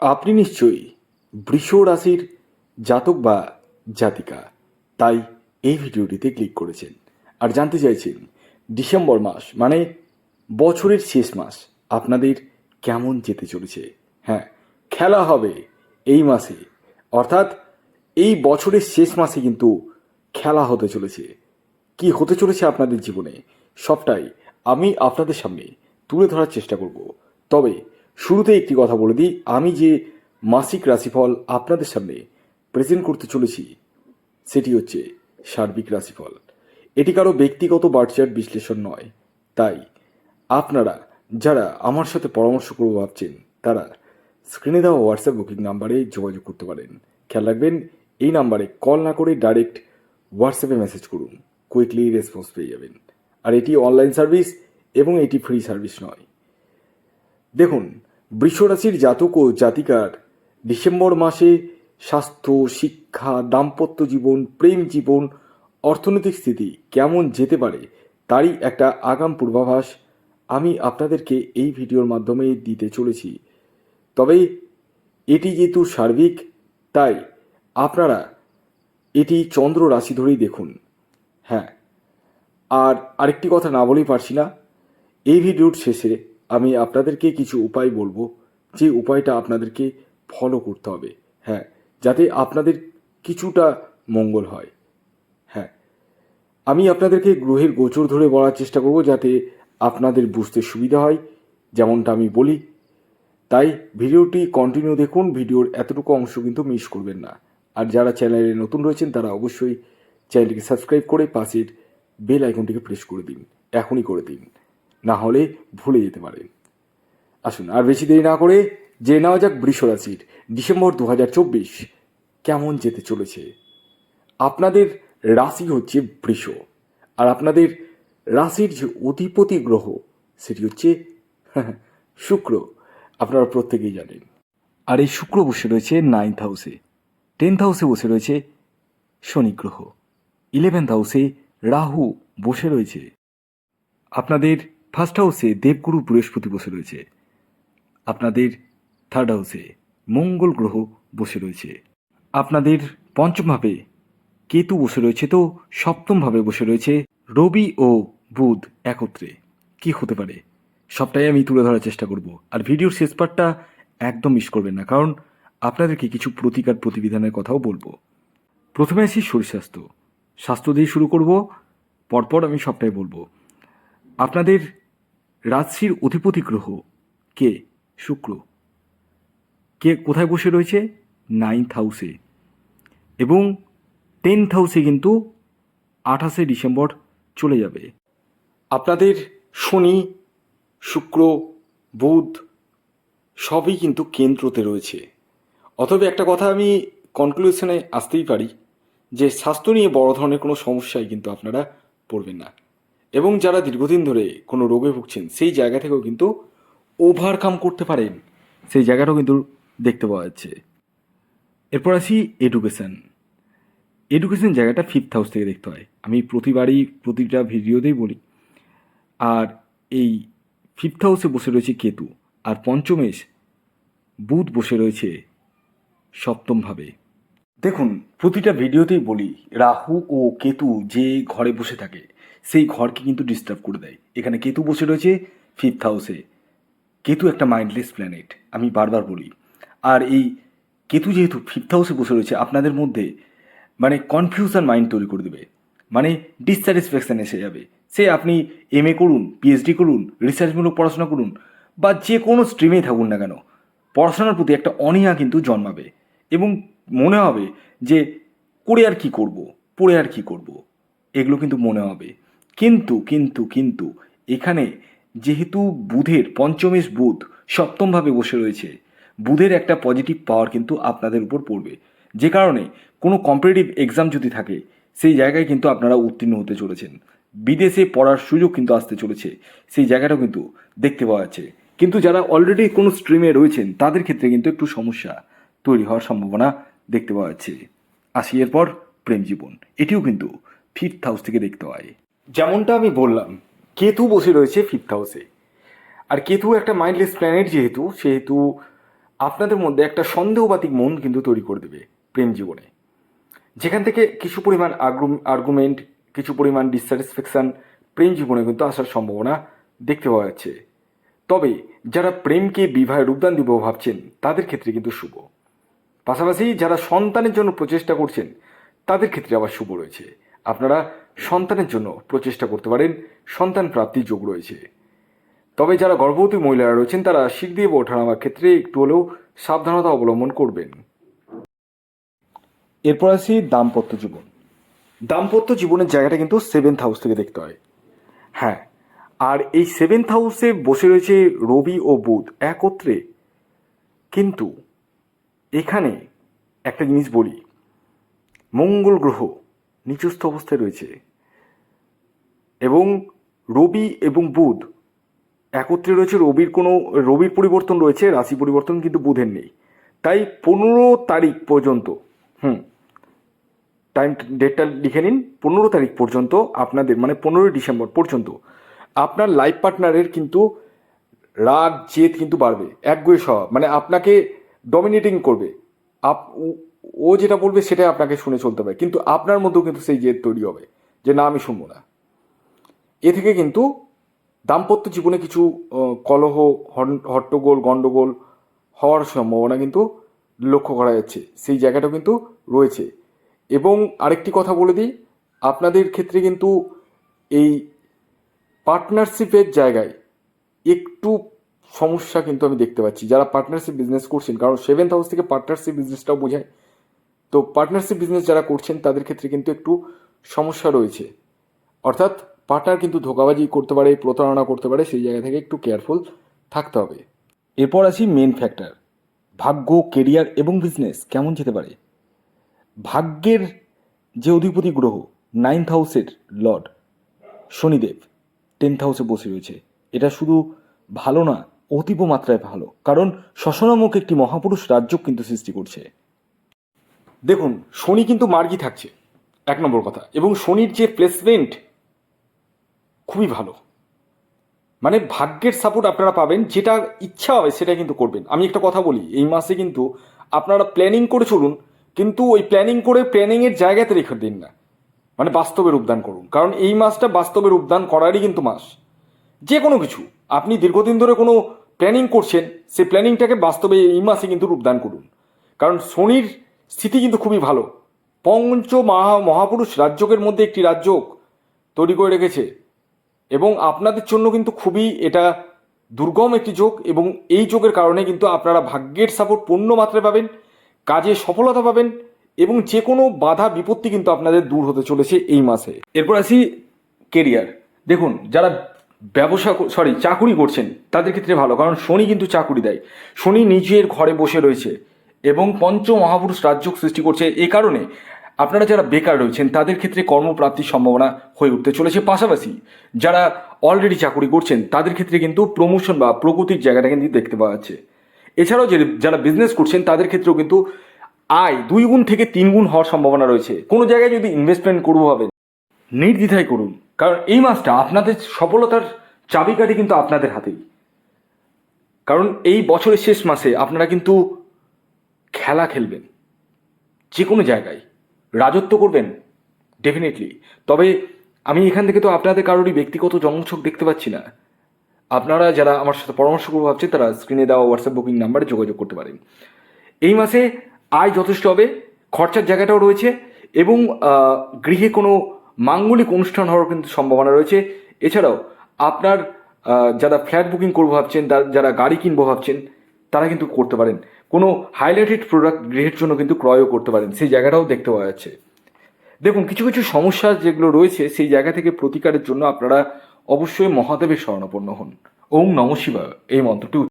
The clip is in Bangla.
আপনি নিশ্চয়ই বৃষ রাশির জাতক বা জাতিকা, তাই এই ভিডিওটিতে ক্লিক করেছেন। আর জানতে চাইছেন, ডিসেম্বর মাস মানে বছরের শেষ মাস, আপনাদের কেমন যেতে চলেছে? হ্যাঁ খেলা হবে এই মাসে। অর্থাৎ এই বছরের শেষ মাসে কিন্তু খেলা হতে চলেছে। কি হতে চলেছে আপনাদের জীবনে? সবটাই আমি আপনাদের সামনে তুলে ধরার চেষ্টা করব। তবে শুরুতে একটি কথা বলে দিই। আমি যে মাসিক রাশিফল আপনাদের সামনে প্রেজেন্ট করতে চলেছি, সেটি হচ্ছে সার্বিক রাশিফল। এটি কারও ব্যক্তিগত বার্চার বিশ্লেষণ নয়। তাই আপনারা যারা আমার সাথে পরামর্শ করব ভাবছেন, তারা স্ক্রিনে দেওয়া হোয়াটসঅ্যাপ বুকিং নাম্বারে যোগাযোগ করতে পারেন। খেয়াল রাখবেন, এই নাম্বারে কল না করে ডাইরেক্ট হোয়াটসঅ্যাপে মেসেজ করুন। কুইকলি রেসপন্স পেয়ে যাবেন। আর এটি অনলাইন সার্ভিস এবং এটি ফ্রি সার্ভিস নয়। দেখুন বৃষরাশির জাতক ও জাতিকার। ডিসেম্বর মাসে স্বাস্থ্য, শিক্ষা, দাম্পত্য জীবন, প্রেম জীবন, অর্থনৈতিক স্থিতি কেমন যেতে পারে তারই একটা আগাম পূর্বাভাস আমি আপনাদেরকে এই ভিডিওর মাধ্যমে দিতে চলেছি। তবে এটি যেহেতু সার্বিক, তাই আপনারা এটি চন্দ্র রাশি ধরেই দেখুন। হ্যাঁ আর আরেকটি কথা না বলেই পারছি না। এই ভিডিওর শেষে আমি আপনাদেরকে কিছু উপায় বলব। যে উপায়টা আপনাদেরকে ফলো করতে হবে। হ্যাঁ যাতে আপনাদের কিছুটা মঙ্গল হয়। হ্যাঁ আমি আপনাদেরকে গ্রহের গোচর ধরে বলার চেষ্টা করব যাতে আপনাদের বুঝতে সুবিধা হয়, যেমনটা আমি বলি। তাই ভিডিওটি কন্টিনিউ দেখুন, ভিডিওর এতটুকু অংশ কিন্তু মিস করবেন না। আর যারা চ্যানেলে নতুন রয়েছেন, তারা অবশ্যই চ্যানেলটিকে সাবস্ক্রাইব করে পাশের বেল আইকনটিকে প্রেস করে দিন। এখনই করে দিন। না হলে ভুলে যেতে পারেন আসুন, আর বেশি দেরি না করে যে নেওয়া যাক বৃষ রাশির ডিসেম্বর দু হাজার চব্বিশ কেমন যেতে চলেছে। আপনাদের রাশি হচ্ছে বৃষ, আর আপনাদের রাশির যে অধিপতি গ্রহ, সেটি হচ্ছে শুক্র। আপনারা প্রত্যেকেই জানেন। আর এই শুক্র বসে রয়েছে নাইন্থ হাউসে টেন্থ হাউসে বসে রয়েছে শনি গ্রহ। ইলেভেন্থ হাউসে রাহু বসে রয়েছে। আপনাদের ফার্স্ট হাউসে দেবগুরু বৃহস্পতি বসে রয়েছে। আপনাদের থার্ড হাউসে মঙ্গল গ্রহ বসে রয়েছে। আপনাদের পঞ্চমভাবে কেতু বসে রয়েছে তো সপ্তমভাবে বসে রয়েছে রবি ও বুধ একত্রে। কি হতে পারে? সবটাই আমি তুলে ধরার চেষ্টা করব। আর ভিডিওর শেষ পার্টটা একদম মিস করবেন না, কারণ আপনাদেরকে কিছু প্রতিকার প্রতিবিধানের কথাও বলব। প্রথমে আসি শরীর স্বাস্থ্য স্বাস্থ্য দিয়ে শুরু করব, পরপর আমি সবটাই বলব। আপনাদের রাশির অধিপতি গ্রহ কে? শুক্র। কে কোথায় বসে রয়েছে? নাইন্থ হাউসে এবং টেন্থ হাউসে কিন্তু আঠাশে ডিসেম্বর চলে যাবে। আপনাদের শনি, শুক্র, বুধ সবই কিন্তু কেন্দ্রতে রয়েছে। অতএব একটা কথা আমি কনক্লুশনে আসতেই পারি যে স্বাস্থ্য নিয়ে বড় ধরনের কোনো সমস্যায় কিন্তু আপনারা পড়বেন না। এবং যারা দীর্ঘদিন ধরে কোনো রোগে ভুগছেন, সেই জায়গা থেকেও কিন্তু ওভারকাম করতে পারেন। সেই জায়গাটাও কিন্তু দেখতে পাওয়া যাচ্ছে। এরপর আসি এডুকেশান এডুকেশন জায়গাটা ফিফথ হাউস থেকে দেখতে হয়। আমি প্রতিবারই প্রতিটা ভিডিওতেই বলি। আর এই ফিফথ হাউসে বসে রয়েছে কেতু। আর পঞ্চমেশ বুধ বসে রয়েছে সপ্তমভাবে দেখুন, প্রতিটা ভিডিওতেই বলি, রাহু ও কেতু যে ঘরে বসে থাকে সেই ঘরকে কিন্তু ডিস্টার্ব করে দেয়। এখানে কেতু বসে রয়েছে ফিফথ হাউসে কেতু একটা মাইন্ডলেস প্ল্যানেট আমি বারবার বলি। আর এই কেতু যেহেতু ফিফথ হাউসে বসে রয়েছে, আপনাদের মধ্যে মানে কনফিউশন মাইন্ড তৈরি করে দেবে। মানে ডিসস্যাটিসফ্যাকশান এসে যাবে। সে আপনি এম এ করুন পিএইচডি করুন রিসার্চমূলক পড়াশোনা করুন, বা যে কোনো স্ট্রিমেই থাকুন না কেন, পড়াশোনার প্রতি একটা অনীহা কিন্তু জন্মাবে। এবং মনে হবে যে, করে আর কি করব? পড়ে আর কি করব? এগুলো কিন্তু মনে হবে। কিন্তু কিন্তু কিন্তু এখানে যেহেতু বুধের পঞ্চমেশ বুধ সপ্তমভাবে বসে রয়েছে, বুধের একটা পজিটিভ পাওয়ার কিন্তু আপনাদের উপর পড়বে। যে কারণে কোনো কম্পিটিটিভ এক্সাম যদি থাকে, সেই জায়গায় কিন্তু আপনারা উত্তীর্ণ হতে চলেছেন। বিদেশে পড়ার সুযোগ কিন্তু আসতে চলেছে, সেই জায়গাটাও কিন্তু দেখতে পাওয়া যাচ্ছে। কিন্তু যারা অলরেডি কোনো স্ট্রিমে রয়েছেন, তাদের ক্ষেত্রে কিন্তু একটু সমস্যা তৈরি হওয়ার সম্ভাবনা দেখতে পাওয়া যাচ্ছে। আসি এরপর প্রেম জীবন, এটিও কিন্তু ফিফথ হাউস থেকে দেখতে হয়। যেমনটা আমি বললাম, কেতু বসে রয়েছে ফিফথ হাউসে আর কেতু একটা মাইন্ডলেস প্ল্যানেট যেহেতু, সেহেতু আপনাদের মধ্যে একটা সন্দেহবাতিক মন কিন্তু তৈরি করে দেবে প্রেম জীবনে। যেখান থেকে কিছু পরিমাণ আর্গুমেন্ট কিছু পরিমাণ ডিসস্যাটিসফ্যাকশন প্রেম জীবনে কিন্তু আসার সম্ভাবনা দেখতে পাওয়া যাচ্ছে। তবে যারা প্রেমকে বিবাহে রূপদান দিব ভাবছেন, তাদের ক্ষেত্রে কিন্তু শুভ। পাশাপাশি যারা সন্তানের জন্য প্রচেষ্টা করছেন, তাদের ক্ষেত্রে আবার শুভ রয়েছে। আপনারা সন্তানের জন্য প্রচেষ্টা করতে পারেন, সন্তান প্রাপ্তির যোগ রয়েছে। তবে যারা গর্ভবতী মহিলারা রয়েছেন, তারা শিখ দিয়ে ওঠানামার ক্ষেত্রে একটু হলেও সাবধানতা অবলম্বন করবেন। এরপর আসি দাম্পত্য জীবন। দাম্পত্য জীবনের জায়গাটা কিন্তু সেভেন্থ হাউস থেকে দেখতে হয়। হ্যাঁ আর এই সেভেন্থ হাউসে বসে রয়েছে রবি ও বুধ একত্রে। কিন্তু এখানে একটা জিনিস বলি, মঙ্গল গ্রহ নিচস্থ অবস্থায় রয়েছে। এবং রবি এবং বুধ। একত্রে রয়েছে রবির কোনো, রবির পরিবর্তন রয়েছে, রাশি পরিবর্তন কিন্তু বুধের নেই। তাই পনেরো তারিখ পর্যন্ত, হুম টাইম ডেটটা লিখে নিন, পনেরো তারিখ পর্যন্ত আপনাদের মানে পনেরোই ডিসেম্বর পর্যন্ত আপনার লাইফ পার্টনারের কিন্তু রাগ, জেদ কিন্তু বাড়বে একগুয়ে স্বভাব মানে আপনাকে ডমিনেটিং করবে। আপ ও- যেটা বলবে সেটাই আপনাকে শুনে চলতে হবে, কিন্তু আপনার মধ্যেও কিন্তু সেই জেদ তৈরি হবে, যে না আমি শুনব না। এ থেকে কিন্তু দাম্পত্য জীবনে কিছু কলহ হট্টগোল, গণ্ডগোল হওয়ার সম্ভাবনা কিন্তু লক্ষ্য করা যাচ্ছে। সেই জায়গাটাও কিন্তু রয়েছে। এবং আরেকটি কথা বলে দিই, আপনাদের ক্ষেত্রে কিন্তু এই পার্টনারশিপের জায়গায় একটু সমস্যা কিন্তু আমি দেখতে পাচ্ছি। যারা পার্টনারশিপ বিজনেস করছেন, কারণ সেভেন্থ হাউস থেকে পার্টনারশিপ বিজনেসটাও বোঝায়। তো পার্টনারশিপ বিজনেস যারা করছেন, তাদের ক্ষেত্রে কিন্তু একটু সমস্যা রয়েছে। অর্থাৎ পার্টনার কিন্তু ধোকাবাজি করতে পারে, প্রতারণা করতে পারে, সেই জায়গা থেকে একটু কেয়ারফুল থাকতে হবে। এরপর আসি মেন ফ্যাক্টর ভাগ্য কেরিয়ার এবং বিজনেস কেমন যেতে পারে? ভাগ্যের যে অধিপতি গ্রহ নাইন্থ হাউসের লর্ড শনিদেব টেন্থ হাউসে বসে রয়েছে। এটা শুধু ভালো না, অতীব মাত্রায় ভালো, কারণ শশনামক একটি মহাপুরুষ রাজ্য কিন্তু সৃষ্টি করছে। দেখুন, শনি কিন্তু মার্গি থাকছে, এক নম্বর কথা। এবং শনির যে প্লেসমেন্ট খুবই ভালো। মানে ভাগ্যের সাপোর্ট আপনারা পাবেন, যেটা ইচ্ছা হবে সেটা কিন্তু করবেন। আমি একটা কথা বলি, এই মাসে কিন্তু আপনারা প্ল্যানিং করে চলুন, কিন্তু ওই প্ল্যানিং করে প্ল্যানিংয়ের জায়গাতে রেখে দিন না। মানে বাস্তবে রূপদান করুন। কারণ এই মাসটা বাস্তবে রূপদান করারই কিন্তু মাস। যে কোনো কিছু, আপনি দীর্ঘদিন ধরে কোনো প্ল্যানিং করছেন সেই প্ল্যানিংটাকে বাস্তবে এই মাসে কিন্তু রূপদান করুন। কারণ শনির স্থিতি কিন্তু খুবই ভালো। পঞ্চ মহা, মহাপুরুষ রাজ্যকের মধ্যে একটি রাজ্যক তৈরি করে রেখেছে। এবং আপনাদের জন্য কিন্তু খুবই এটা দুর্গম একটি যোগ এবং এই যোগের কারণে কিন্তু আপনারা ভাগ্যের সাপোর্ট পূর্ণ মাত্রায় পাবেন, কাজে সফলতা পাবেন এবং যে কোনো বাধা, বিপত্তি কিন্তু আপনাদের দূর হতে চলেছে এই মাসে। এরপর আসি কেরিয়ার দেখুন, যারা ব্যবসা সরি চাকুরি করছেন, তাদের ক্ষেত্রে ভালো, কারণ শনি কিন্তু চাকুরি দেয়। শনি নিজের ঘরে বসে রয়েছে এবং পঞ্চ মহাপুরুষ রাজ্য সৃষ্টি করছে। এই কারণে আপনারা যারা বেকার রয়েছেন, তাদের ক্ষেত্রে কর্মপ্রাপ্তির সম্ভাবনা হয়ে উঠতে চলেছে। পাশাপাশি যারা অলরেডি চাকুরি করছেন, তাদের ক্ষেত্রে কিন্তু প্রমোশন বা প্রগতির জায়গাটা কিন্তু দেখতে পাওয়া যাচ্ছে। এছাড়াও যে যারা বিজনেস করছেন, তাদের ক্ষেত্রেও কিন্তু আয় দুই গুণ থেকে তিন গুণ হওয়ার সম্ভাবনা রয়েছে। কোনো জায়গায় যদি ইনভেস্টমেন্ট করব ভাবেন, নির্দ্বিধায় করুন। কারণ এই মাসটা আপনাদের সফলতার চাবিকাঠি কিন্তু আপনাদের হাতেই। কারণ এই বছরের শেষ মাসে আপনারা কিন্তু খেলা খেলবেন। যে কোনো জায়গায়। রাজত্ব করবেন? ডেফিনেটলি তবে আমি এখান থেকে তো আপনাদের কারোরই ব্যক্তিগত জন্মছক দেখতে পাচ্ছি না। আপনারা যারা আমার সাথে পরামর্শ করব ভাবছেন, তারা স্ক্রিনে দেওয়া হোয়াটসঅ্যাপ বুকিং নাম্বারে যোগাযোগ করতে পারেন। এই মাসে আয় যথেষ্ট হবে, খরচার জায়গাটাও রয়েছে এবং গৃহে কোনো মাঙ্গলিক অনুষ্ঠান হওয়ার কিন্তু সম্ভাবনা রয়েছে। এছাড়াও, আপনার যারা ফ্ল্যাট বুকিং করব ভাবছেন যারা গাড়ি কিনবো ভাবছেন তারা কিন্তু করতে পারেন। কোনো হাইলাইটেড প্রোডাক্ট গৃহের জন্য কিন্তু ক্রয়ও করতে পারেন। সেই জায়গাটাও দেখতে পাওয়া যাচ্ছে। দেখুন, কিছু কিছু সমস্যা যেগুলো রয়েছে, সেই জায়গা থেকে প্রতিকারের জন্য আপনারা অবশ্যই মহাদেবের শরণাপন্ন হন। ওম নম শিবা এই মন্ত্রটি